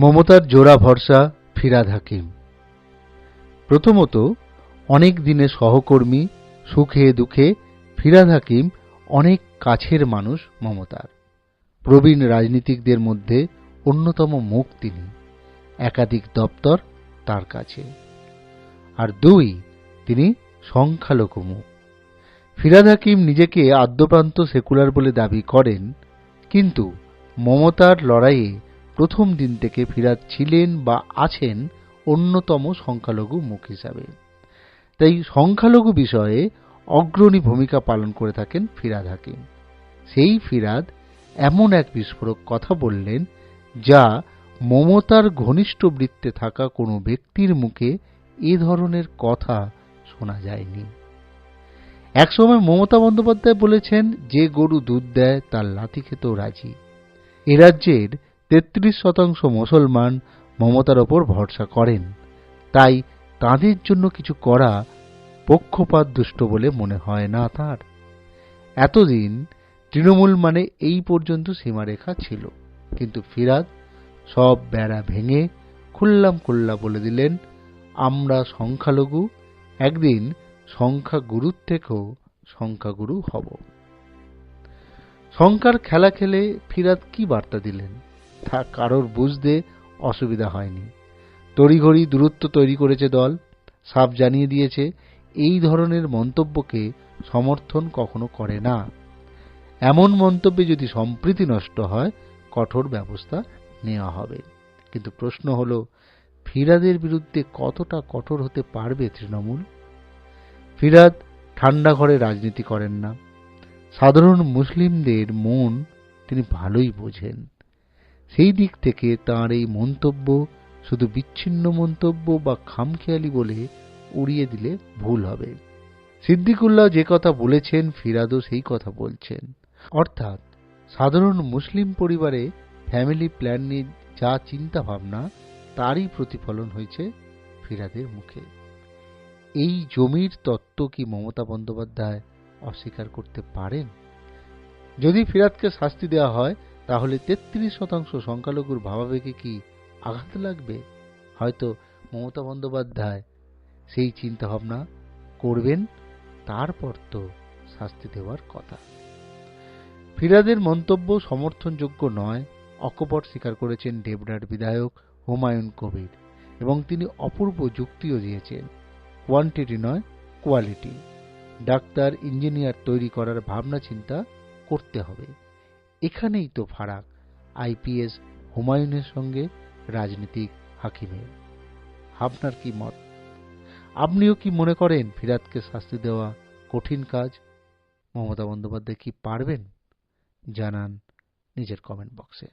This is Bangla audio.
মমতার জোড়া ভরসা, ফিরাদ হাকিম। প্রথমত, অনেক দিনে সহকর্মী সুখে দুঃখে ফিরাদ হাকিম অনেক কাছের মানুষ মমতার। প্রবীণ রাজনীতিকদের মধ্যে অন্যতম মুখ তিনি, একাধিক দপ্তর তার কাছে। আর দুই, তিনি সংখ্যালঘু মুখ। ফিরাদ হাকিম নিজেকে আদ্যপ্রান্ত সেকুলার বলে দাবি করেন, কিন্তু মমতার লড়াইয়ে প্রথম দিন থেকে ফিরাদ ছিলেন বা আছেন অন্যতম সংখ্যালঘু মুখ হিসাবে। তাই সংখ্যালঘু বিষয়ে অগ্রণী ভূমিকা পালন করে থাকেন ফিরাদ হাকিম। সেই ফিরাদ এমন এক বিস্ফোরক কথা বললেন, যা মমতার ঘনিষ্ঠ বৃত্তে থাকা কোনো ব্যক্তির মুখে এ ধরনের কথা শোনা যায়নি। একসময় মমতা বন্দ্যোপাধ্যায় বলেছেন, যে গরু দুধ দেয়, তার লাথি খেতেও রাজি। এ রাজ্যের তেত্রিশ শতাংশ মুসলমান মমতার ওপর ভরসা করেন। তাই তাদের জন্য কিছু করা পক্ষপাত দুষ্ট বলে মনে হয় না তার। এতদিন তৃণমূল মানে এই পর্যন্ত সীমারেখা ছিল। কিন্তু ফিরাদ সব বেড়া ভেঙে খুল্লাম খুল্লা বলে দিলেন, আমরা সংখ্যালঘু, একদিন সংখ্যাগুরুর থেকেও সংখ্যাগুরু হব। সংখ্যার খেলা খেলে ফিরাদ কি বার্তা দিলেন? তা কারোর বুঝতে অসুবিধা হয়নি। তড়িঘড়ি দূরত্ব তৈরি করেছে দল। সাফ জানিয়ে দিয়েছে, এই ধরনের মন্তব্যকে সমর্থন কখনো করে না। এমন মন্তব্যে যদি সম্প্রীতি নষ্ট হয়, কঠোর ব্যবস্থা নেওয়া হবে। কিন্তু প্রশ্ন হল, ফিরাদের বিরুদ্ধে কতটা কঠোর হতে পারবে তৃণমূল? ফিরাদ ঠান্ডা ঘরে রাজনীতি করেন না। সাধারণ মুসলিমদের মন তিনি ভালোই বোঝেন। সেই দিক থেকে তার এই মন্তব্য শুধু বিচ্ছিন্ন মন্তব্য বা খামখেয়ালি বলে উড়িয়ে দিলে ভুল হবে। সিদ্দিকুল্লাহ যে কথা বলেছেন, ফিরাদও সেই কথা বলছেন। অর্থাৎ, সাধারণ মুসলিম পরিবারে ফ্যামিলি প্ল্যান নিয়ে যা চিন্তা ভাবনা তারই প্রতিফলন হয়েছে ফিরাদের মুখে। এই জমির তত্ত্ব কি মমতা বন্দ্যোপাধ্যায় অস্বীকার করতে পারেন? যদি ফিরাদকে শাস্তি দেওয়া হয় তাহলে তেত্রিশ শতাংশ সংখ্যালঘুর ভাবাবেগে কি আঘাত লাগবে? হয়তো মমতা বন্দ্যোপাধ্যায় সেই চিন্তাভাবনা করবেন, তারপর তো শাস্তি দেওয়ার কথা। ফিরাদের মন্তব্য সমর্থনযোগ্য নয়, অকপট স্বীকার করেছেন ডেবরার বিধায়ক হুমায়ুন কবির এবং তিনি অপূর্ব যুক্তিও দিয়েছেন কোয়ান্টিটি নয় কোয়ালিটি ডাক্তার ইঞ্জিনিয়ার তৈরি করার ভাবনা চিন্তা করতে হবে। এখানেই তো ফারাক, আইপিএস হুমায়ুনের সঙ্গে রাজনীতিক হাকিমের। আপনার কি মত? আপনিও কি মনে করেন ফিরাদকে শাস্তি দেওয়া কঠিন কাজ? মমতা বন্দ্যোপাধ্যায় কি পারবেন? জানান নিজের কমেন্ট বক্সে।